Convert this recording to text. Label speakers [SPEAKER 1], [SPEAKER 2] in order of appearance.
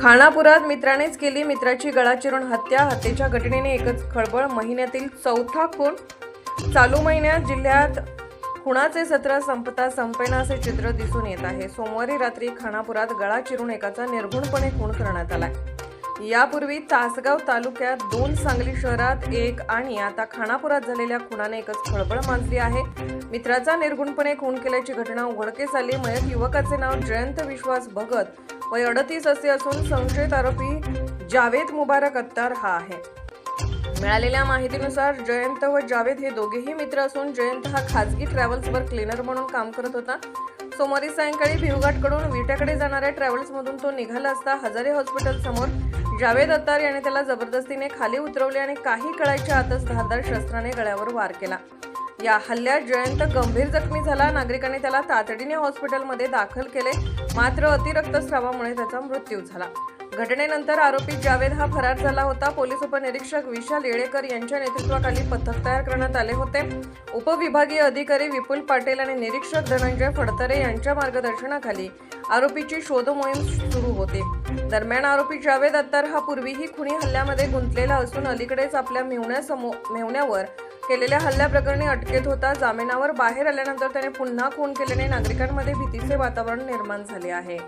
[SPEAKER 1] खानापुरात मित्रानेच केली मित्राची गळा चिरून हत्या. हत्येच्या घटनेने एकच खळबळ महिन्यातील चौथा खून. चालू महिन्यात जिल्ह्यात खुणाचे सत्र संपता संपेना असे चित्र दिसून येत आहे. सोमवारी रात्री खानापुरात गळा चिरून एकाचा निर्घुणपणे खून करण्यात आलाय. यापूर्वी तासगाव तालुक्यात दोन सांगली शहरात एक आणि आता खानापुरात झालेल्या खुणाने एकच खळबळ माजली आहे. मित्राचा निर्गुणपणे खून केल्याची घटना उघडकीस आली. मयत युवकाचे नाव जयंत विश्वास भगत. वय अडतीस असे असून संशयित आरोपी जावेद मुबारक अत्तार हा आहे. मिळालेल्या माहितीनुसार जयंत व जावेद हे दोघेही मित्र असून जयंत हा खाजगी ट्रॅव्हल्सवर क्लीनर म्हणून काम करत होता. सोमवारी सायंकाळी भिवघाटकडून विट्याकडे जाणाऱ्या ट्रॅव्हल्समधून तो निघाला असता हजारे हॉस्पिटल समोर जावेद अत्तार याने त्याला जबरदस्तीने खाली उतरवले आणि काही कळायच्या आतच धारदार शस्त्राने गळ्यावर वार केला. या हल्ल्यात जयंत गंभीर जखमी झाला. नागरिकांनी त्याला तातडीने हॉस्पिटलमध्ये दाखल केले. मात्र अतिरक्तस्रावामुळे त्याचा मृत्यू झाला. घटनेनंतर आरोपी जावेद हा फरार झाला होता. पोलीस उपनिरीक्षक विशाल येळेकर यांच्या नेतृत्वाखाली पथक तयार करण्यात आले होते. उपविभागीय अधिकारी विपुल पाटील आणि निरीक्षक धनंजय फडतरे यांच्या मार्गदर्शनाखाली आरोपीची शोध मोहीम सुरू होती. दरम्यान आरोपी जावेद अत्तार हा पूर्वीही खुनी हल्ल्यामध्ये गुंतलेला असून अलीकडेच आपल्या मेहुण्यासमो मेहुण्यावर केलेल्या हल्ल्याप्रकरणी अटकेत होता. जामिनावर बाहेर आल्यानंतर त्याने पुन्हा खून केल्याने नागरिकांमध्ये भीतीचे वातावरण निर्माण झाले आहे.